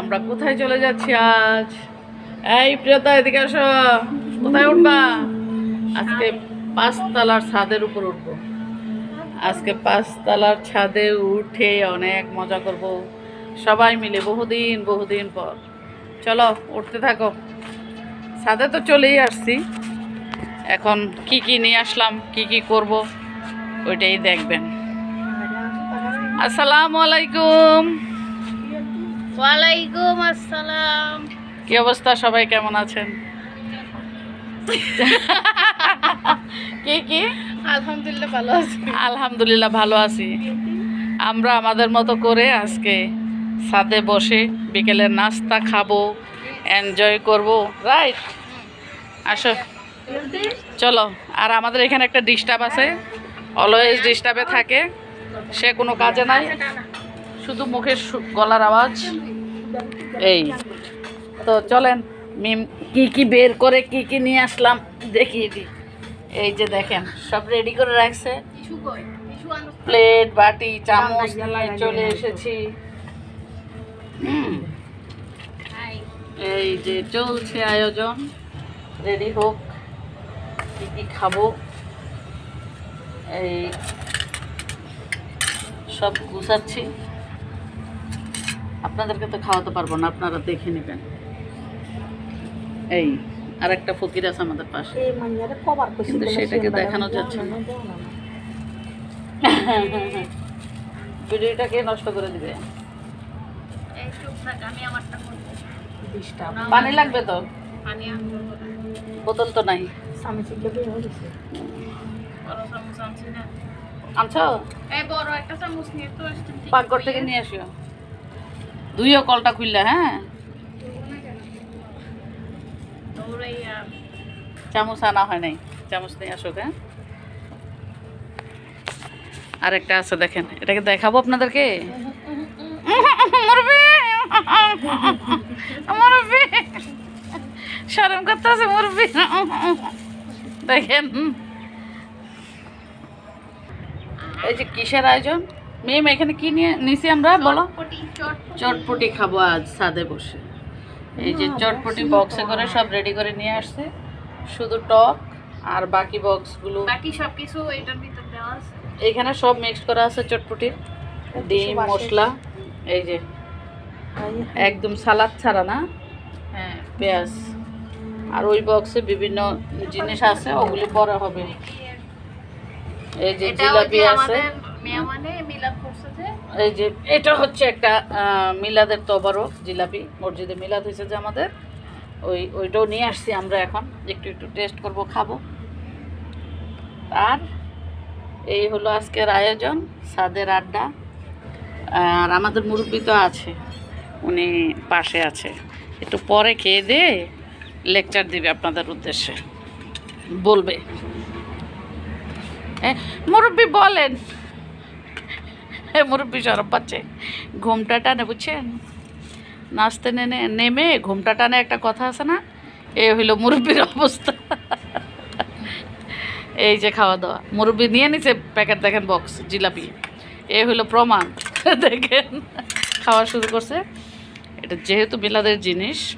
আমরা কোথায় চলে যাচ্ছি আজ? এই প্রিয়তা, এদিকে আসো। কোথায় উঠবা? আজকে পাঁচতলার ছাদের উপর উঠবো। আজকে পাঁচতলার ছাদে উঠে অনেক মজা করব। সবাই মিলে বহুদিন বহুদিন পর। চলো, উঠতে থাকো। ছাদে তো চলেই আসছি। এখন কি কি নিয়ে আসলাম, কি কি করব, ওইটাই দেখবেন। আসসালামু আলাইকুম। ওয়ালাইকুম আসসালাম। কি অবস্থা? সবাই কেমন আছেন? কি কি? আলহামদুলিল্লাহ ভালো আছি। আলহামদুলিল্লাহ ভালো আছি। আমরা আমাদের মতো করে আজকে ছাদে বসে বিকেলের নাস্তা খাব এনজয় করব রাইট আসো। চলো আর আমাদের এখানে একটা ডিস্টার্ব আছে। অলওয়েজ ডিস্টার্বে থাকে। সে কোনো কাজে নাই। শুধু মুখের গলার আওয়াজ? এই। তো চলেন, মিম, কি কি বের করে কি কি নিয়ে আসলাম দেখিয়ে দিই। এই যে দেখেন, সব রেডি করে রাখছে। প্লেট বাটি, চামচ নিয়ে চলে এসেছি। এই যে চলছে আয়োজন। রেডি হোক, কি কি খাব। এই সব গুছাচ্ছি। আপনাদেরকে তো খাওয়াতে পারব না আপনারা দেখে নেবেন। এই আর একটা ফকির আছে আমাদের পাশে। কিন্তু সেটাকে দেখানো যাচ্ছে না। ভিডিওটাকে নষ্ট করে দিবে। এই চুপ থাক আমি আমারটা পানি লাগবে তো? পানি বোতল তো নাই। বড় চামচ আনছি না। আনছো? এই বড় একটা চামচ নিয়ে তো আসছেন পাকঘর থেকে নিয়ে আসিও দুইও কলটা খুললে হ্যাঁ? চামচ আনা হয় নাই। চামচ নিয়ে আসো হ্যাঁ? আর একটা আছে, দেখেন। এটাকে দেখাবো আপনাদেরকে? শরম করতে আছে মুরবি দেখেন। এই যে কিসের আয়োজন? মেম এখানে কি নিয়ে নিছি আমরা? বলো। চটপটি। খাব আজ ছাদে বসে। এই যে চটপটি বক্সে করে সব রেডি করে নিয়ে আসছে। শুধু টক আর বাকি বক্সগুলো। বাকি সব কিছু এটার ভিতর দেওয়া আছে। এখানে সব মিক্স করা আছে চটপটির ডিম মশলা এই যে একদম সালাদ ছাড়া না? হ্যাঁ। পেঁয়াজ। আর ওই বক্সে বিভিন্ন জিনিস আছে ওগুলি পরে হবে। এই যে জিলাপি আছে। যে? এই যে, এটা হচ্ছে একটা মিলাদের তবারক জিলাপি, মসজিদে মিলাদ হয়েছে যে আমাদের। ওই, ওইটাও নিয়ে আসছি আমরা এখন, একটু একটু টেস্ট করব, খাব। আর এই হলো আজকের আয়োজন, সাদের আড্ডা। আর আমাদের মুরব্বী তো আছে, উনি পাশে আছে। একটু পরে খেয়ে দিয়ে লেকচার দিবে আপনাদের উদ্দেশ্যে। বলবে। মুরব্বী বলেন মুরব্বী সরব পাচ্ছে। ঘুমটা টানে, বুঝছেন? নাচতে নেনে নেমে ঘুমটা টানে একটা কথা আছে না? এ হইল মুরব্বির অবস্থা। এই যে খাওয়া দাওয়া মুরব্বি নিয়ে নিছে প্যাকেট, দেখেন বক্স, জিলাপি। এ হইল প্রমাণ। দেখেন, খাওয়া শুরু করছে। এটা যেহেতু বিলাদের জিনিস,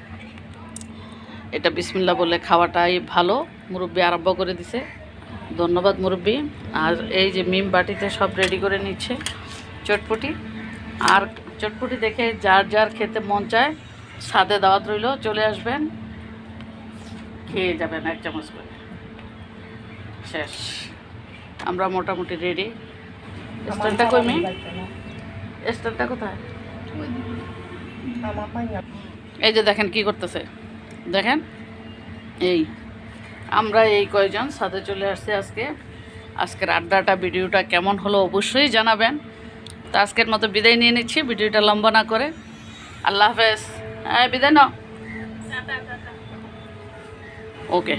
এটা বিসমিল্লা বলে খাওয়াটাই ভালো। মুরব্বি আরম্ভ করে দিছে। ধন্যবাদ মুরব্বি। আর এই যে মিম বাটিতে সব রেডি করে নিচ্ছে। চটপটি। আর চটপটি দেখে যার যার খেতে মন চায়, সাদে দাওয়াত রইল, চলে আসবেন। খেয়ে যাবেন এক চামচ করে। শেষ। আমরা মোটামুটি রেডি। স্ট্যান্ডটা কই মি স্ট্যান্ডটা কোথায়? এই যে দেখেন কি করতেছে। দেখেন, এই আমরা এই কয়জন সাথে চলে আসছি আজকে। আজকের আড্ডাটা, ভিডিওটা কেমন হলো অবশ্যই জানাবেন। তো আজকের মতো বিদায় নিয়ে নিচ্ছি। ভিডিওটা লম্বা না করে। আল্লাহ হাফেজ। হ্যাঁ বিদায় নাও। ওকে।